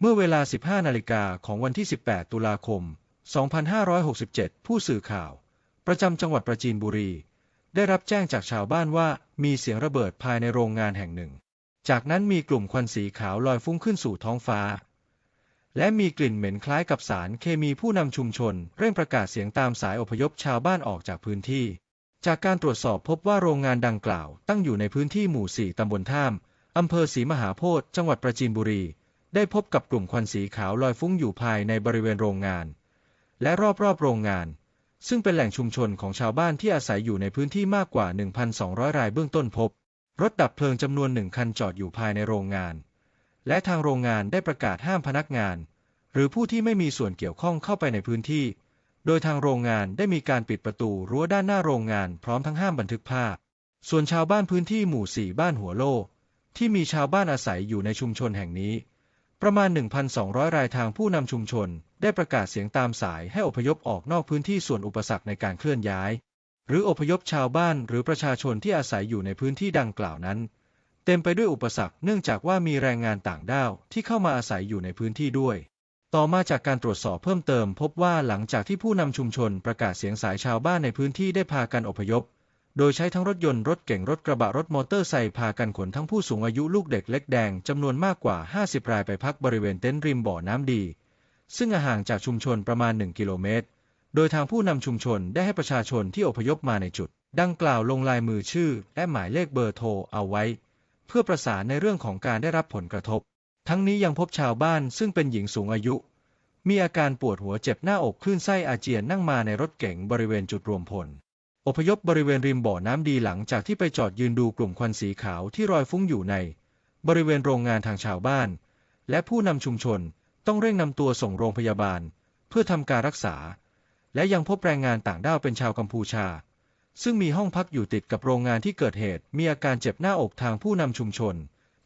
เมื่อเวลา 15 นาฬิกาของวันที่ 18 ตุลาคม 2567 ผู้สื่อข่าว ประจำจังหวัดประจีนบุรี ได้รับแจ้งจากชาวบ้านว่ามีเสียงระเบิดภายในโรงงานแห่งหนึ่ง จากนั้นมีกลุ่มควันสีขาวลอยฟุ้งขึ้นสู่ท้องฟ้า และมีกลิ่นเหม็นคล้ายกับสารเคมีผู้นำชุมชน เร่งประกาศเสียงตามสายอพยพชาวบ้านออกจากพื้นที่ จากการตรวจสอบพบว่าโรงงานดังกล่าว ตั้งอยู่ในพื้นที่หมู่ 4 ตำบลท่าม อำเภอศรีมหาโพธิ์ จังหวัดประจีนบุรี ได้พบกับกลุ่มควันสีขาวลอยฟุ้งอยู่ภายในบริเวณโรงงาน และรอบๆโรงงาน ซึ่งเป็นแหล่งชุมชนของชาวบ้านที่อาศัยอยู่ในพื้นที่มากกว่า 1,200 รายเบื้องต้นพบ รถดับเพลิงจำนวนหนึ่งคันจอดอยู่ภายในโรงงาน และทางโรงงานได้ประกาศห้ามพนักงาน หรือผู้ที่ไม่มีส่วนเกี่ยวข้องเข้าไปในพื้นที่ โดยทางโรงงานได้มีการปิดประตูรั้วด้านหน้าโรงงานพร้อมทั้งห้ามบันทึกภาพ ส่วนชาวบ้านพื้นที่หมู่4บ้านหัวโลที่มีชาวบ้านอาศัยอยู่ในชุมชนแห่งนี้ ประมาณ 1,200 รายทางผู้นำชุมชน ได้ประกาศเสียงตามสายให้อพยพออกนอกพื้นที่ส่วนอุปสรรคในการเคลื่อนย้าย หรืออพยพชาวบ้านหรือประชาชนที่อาศัยอยู่ในพื้นที่ดังกล่าวนั้น เต็มไปด้วยอุปสรรคเนื่องจากว่ามีแรงงานต่างด้าวที่เข้ามาอาศัยอยู่ในพื้นที่ด้วย ต่อมาจากการตรวจสอบเพิ่มเติม พบว่าหลังจากที่ผู้นำชุมชนประกาศเสียงสายชาวบ้านในพื้นที่ได้พากันอพยพ โดยใช้ทั้งรถยนต์รถเก่งรถกระบะรถมอเตอร์ไซค์พากันขนทั้งผู้สูงอายุลูกเด็กเล็กแดงจำนวนมากกว่า 50 รายไปพักบริเวณเต็นท์ริมบ่อน้ำดี ซึ่งห่างจากชุมชนประมาณ 1 กิโลเมตร โดยทางผู้นำชุมชนได้ให้ประชาชนที่อพยพมาในจุด ดังกล่าวลงลายมือชื่อ และหมายเลขเบอร์โทรเอาไว้ เพื่อประสานในเรื่องของการได้รับผลกระทบ ทั้งนี้ยังพบชาวบ้านซึ่งเป็นหญิงสูงอายุ มีอาการปวดหัวเจ็บหน้าอกคลื่นไส้อาเจียนนั่งมาในรถเก๋งบริเวณจุดรวมพล อพยพบริเวณริมบ่อน้ำดีหลังจากที่ไปจอดยืนดูกลุ่มควันสีขาวที่ลอยฟุ้งอยู่ใน บริเวณโรงงานทางชาวบ้าน และผู้นำชุมชนต้องเร่งนำตัวส่งโรงพยาบาล เพื่อทำการรักษา และยังพบแรงงานต่างด้าวเป็นชาวกัมพูชา ซึ่งมีห้องพักอยู่ติดกับโรงงานที่เกิดเหตุ มีอาการเจ็บหน้าอกทางผู้นำชุมชน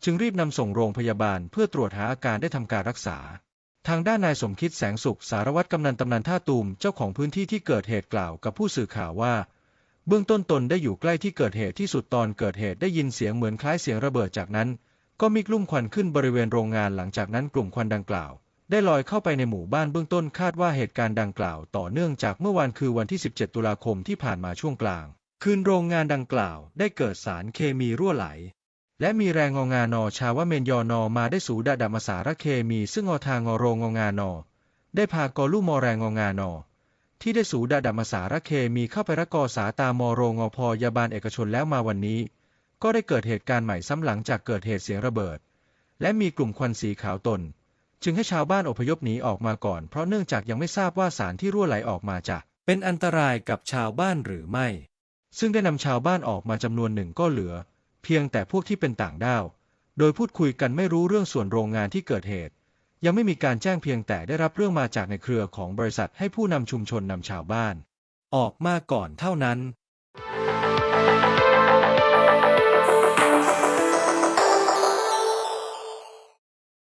จึงรีบนำส่งโรงพยาบาลเพื่อตรวจหาอาการได้ทำการรักษา ทางด้านนายสมคิดแสงสุขสารวัตรกำนันตำนันท่าตูมเจ้าของพื้นที่ที่เกิดเหตุกล่าวกับผู้สื่อข่าวว่า เบื้องต้นตนได้อยู่ใกล้ที่เกิดเหตุที่สุดตอนเกิดเหตุได้ยินเสียงเหมือนคล้ายเสียงระเบิดจากนั้น ก็มีกลุ่มควันขึ้นบริเวณโรงงานหลังจากนั้นกลุ่มควันดังกล่าว ได้ลอยเข้าไปในหมู่บ้านเบื้องต้นคาดว่าเหตุการณ์ดังกล่าว ต่อเนื่องจากเมื่อวานคือวันที่ 17 ตุลาคมที่ผ่านมาช่วงกลาง คืนโรงงานดังกล่าว ได้เกิดสารเคมีรั่วไหล และมีแรงงองานอชาวเมนยอนอมาได้สูดาดามสารเคมี ซึ่งอทางอโรงงานอได้พากอลูมอแรงงานอ ที่ได้สูดาดามสารเคมีเข้าไปรักกอสาตามโรงอพยาบาลเอกชนแล้วมาวันนี้ ก็ได้เกิดเหตุการณ์ใหม่ซ้ำหลังจากเกิดเหตุเสียงระเบิด และมีกลุ่มควันสีขาวตน จึงให้ชาวบ้านอพยพหนีออกมาก่อนเพราะเนื่องจากยังไม่ทราบว่าสารที่รั่วไหลออกมาจะเป็นอันตรายกับชาวบ้านหรือไม่ ซึ่งได้นำชาวบ้านออกมาจำนวนหนึ่งก็เหลือ เพียงแต่พวกที่เป็นต่างด้าว โดยพูดคุยกันไม่รู้เรื่องส่วนโรงงานที่เกิดเหตุ ยังไม่มีการแจ้งเพียงแต่ได้รับเรื่องมาจากในเครือของบริษัทให้ผู้นำชุมชนนำชาวบ้าน ออกมาก่อนเท่านั้น